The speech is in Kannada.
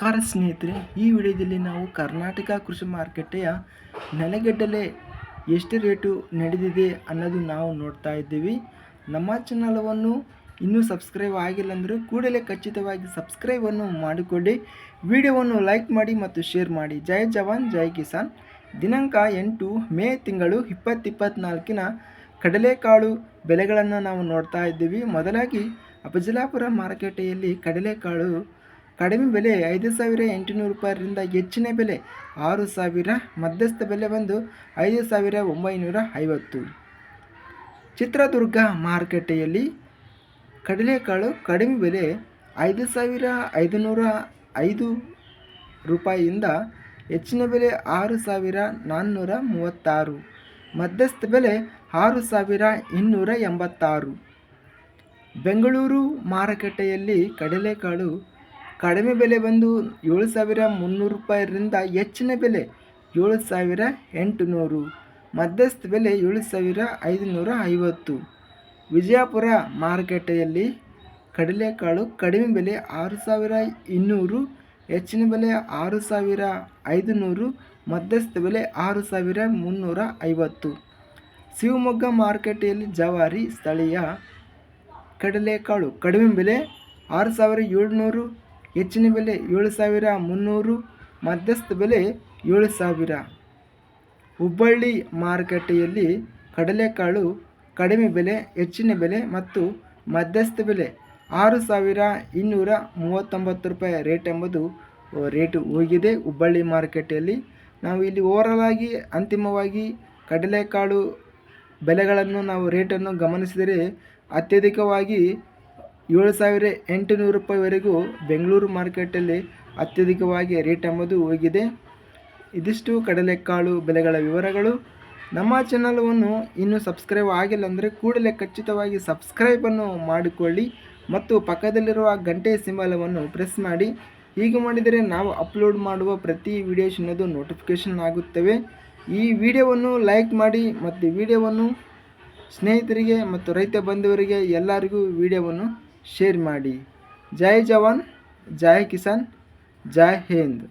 ನಮಸ್ಕಾರ ಸ್ನೇಹಿತರೆ, ಈ ವಿಡಿಯೋದಲ್ಲಿ ನಾವು ಕರ್ನಾಟಕ ಕೃಷಿ ಮಾರುಕಟ್ಟೆಯ ನೆಲೆಗಡ್ಡಲೆ ಎಷ್ಟು ರೇಟು ನಡೆದಿದೆ ಅನ್ನೋದು ನಾವು ನೋಡ್ತಾ ಇದ್ದೀವಿ. ನಮ್ಮ ಚಾನಲವನ್ನು ಇನ್ನೂ ಸಬ್ಸ್ಕ್ರೈಬ್ ಆಗಿಲ್ಲ ಅಂದರೆ ಕೂಡಲೇ ಖಚಿತವಾಗಿ ಸಬ್ಸ್ಕ್ರೈಬನ್ನು ಮಾಡಿಕೊಳ್ಳಿ ವಿಡಿಯೋವನ್ನು ಲೈಕ್ ಮಾಡಿ ಮತ್ತು ಶೇರ್ ಮಾಡಿ. ಜೈ ಜವಾನ್, ಜೈ ಕಿಸಾನ್. ದಿನಾಂಕ ಎಂಟು ಮೇ ತಿಂಗಳು ಇಪ್ಪತ್ತಿಪ್ಪತ್ನಾಲ್ಕಿನ ಕಡಲೆಕಾಳು ಬೆಲೆಗಳನ್ನು ನಾವು ನೋಡ್ತಾ ಇದ್ದೀವಿ. ಮೊದಲಾಗಿ ಅಪಜಲಾಪುರ ಮಾರುಕಟ್ಟೆಯಲ್ಲಿ ಕಡಲೆಕಾಳು ಕಡಿಮೆ ಬೆಲೆ ಐದು ಸಾವಿರ ಎಂಟುನೂರು ರೂಪಾಯಿಂದ ಹೆಚ್ಚಿನ ಬೆಲೆ ಆರು ಸಾವಿರ, ಮಧ್ಯಸ್ಥ ಬೆಲೆ ಬಂದು ಐದು ಸಾವಿರ ಒಂಬೈನೂರ ಐವತ್ತು. ಚಿತ್ರದುರ್ಗ ಮಾರುಕಟ್ಟೆಯಲ್ಲಿ ಕಡಲೆಕಾಳು ಕಡಿಮೆ ಬೆಲೆ ಐದು ಸಾವಿರ ಐದುನೂರ ಐದು ರೂಪಾಯಿಯಿಂದ ಹೆಚ್ಚಿನ ಬೆಲೆ ಆರು ಸಾವಿರ ನಾನ್ನೂರ ಮೂವತ್ತಾರು, ಮಧ್ಯಸ್ಥ ಬೆಲೆ ಆರು ಸಾವಿರ ಇನ್ನೂರ ಎಂಬತ್ತಾರು. ಬೆಂಗಳೂರು ಮಾರುಕಟ್ಟೆಯಲ್ಲಿ ಕಡಲೆಕಾಳು ಕಡಿಮೆ ಬೆಲೆ ಬಂದು ಏಳು ಸಾವಿರ ಮುನ್ನೂರು ರೂಪಾಯಿರಿಂದ ಹೆಚ್ಚಿನ ಬೆಲೆ ಏಳು ಸಾವಿರ ಎಂಟುನೂರು. ಮಧ್ಯಸ್ಥ ಬೆಲೆ ಏಳು ಸಾವಿರ ಐದುನೂರ ಐವತ್ತು. ವಿಜಯಪುರ ಮಾರುಕಟ್ಟೆಯಲ್ಲಿ ಕಡಲೆಕಾಳು ಕಡಿಮೆ ಬೆಲೆ ಆರು ಸಾವಿರ ಇನ್ನೂರು, ಹೆಚ್ಚಿನ ಬೆಲೆ ಆರು ಸಾವಿರ ಐದುನೂರು, ಮಧ್ಯಸ್ಥ ಬೆಲೆ ಆರು ಸಾವಿರ ಮುನ್ನೂರ ಐವತ್ತು. ಶಿವಮೊಗ್ಗ ಮಾರುಕಟ್ಟೆಯಲ್ಲಿ ಜವಾರಿ ಸ್ಥಳೀಯ ಕಡಲೆಕಾಳು ಕಡಿಮೆ ಬೆಲೆ ಆರು ಸಾವಿರ ಏಳ್ನೂರು ಹೆಚ್ಚಿನ ಬೆಲೆ ಏಳು ಸಾವಿರ ಮುನ್ನೂರು, ಮಧ್ಯಸ್ಥ ಬೆಲೆ ಏಳು ಸಾವಿರ. ಹುಬ್ಬಳ್ಳಿ ಮಾರುಕಟ್ಟೆಯಲ್ಲಿ ಕಡಲೆಕಾಳು ಕಡಿಮೆ ಬೆಲೆ, ಹೆಚ್ಚಿನ ಬೆಲೆ ಮತ್ತು ಮಧ್ಯಸ್ಥ ಬೆಲೆ ಆರು ಸಾವಿರ ಇನ್ನೂರ ಮೂವತ್ತೊಂಬತ್ತು ರೂಪಾಯಿ ರೇಟ್ ಎಂಬುದು ರೇಟು ಹೋಗಿದೆ ಹುಬ್ಬಳ್ಳಿ ಮಾರುಕಟ್ಟೆಯಲ್ಲಿ. ನಾವು ಇಲ್ಲಿ ಓವರಲ್ ಆಗಿ ಅಂತಿಮವಾಗಿ ಕಡಲೆಕಾಳು ಬೆಲೆಗಳನ್ನು ನಾವು ರೇಟನ್ನು ಗಮನಿಸಿದರೆ ಅತ್ಯಧಿಕವಾಗಿ ಏಳು ಸಾವಿರ ಎಂಟುನೂರು ರೂಪಾಯಿವರೆಗೂ ಬೆಂಗಳೂರು ಮಾರ್ಕೆಟಲ್ಲಿ ಅತ್ಯಧಿಕವಾಗಿ ರೇಟ್ ಎಂಬುದು ಹೋಗಿದೆ. ಇದಿಷ್ಟು ಕಡಲೆಕಾಳು ಬೆಲೆಗಳ ವಿವರಗಳು. ನಮ್ಮ ಚಾನಲ್ವನ್ನು ಇನ್ನೂ ಸಬ್ಸ್ಕ್ರೈಬ್ ಆಗಿಲ್ಲ ಅಂದರೆ ಕೂಡಲೇ ಖಚಿತವಾಗಿ ಸಬ್ಸ್ಕ್ರೈಬನ್ನು ಮಾಡಿಕೊಳ್ಳಿ ಮತ್ತು ಪಕ್ಕದಲ್ಲಿರುವ ಗಂಟೆ ಸಿಂಬಲವನ್ನು ಪ್ರೆಸ್ ಮಾಡಿ. ಹೀಗೆ ಮಾಡಿದರೆ ನಾವು ಅಪ್ಲೋಡ್ ಮಾಡುವ ಪ್ರತಿ ವಿಡಿಯೋಸ್ ಅನ್ನೋದು ನೋಟಿಫಿಕೇಷನ್ ಆಗುತ್ತವೆ. ಈ ವಿಡಿಯೋವನ್ನು ಲೈಕ್ ಮಾಡಿ ಮತ್ತು ವಿಡಿಯೋವನ್ನು ಸ್ನೇಹಿತರಿಗೆ ಮತ್ತು ರೈತ ಬಂಧುವರಿಗೆ ಎಲ್ಲರಿಗೂ ವಿಡಿಯೋವನ್ನು ಶೇರ್ ಮಾಡಿ ಜೈ ಜವಾನ್ ಜೈ ಕಿಸಾನ್ ಜೈ ಹಿಂದ್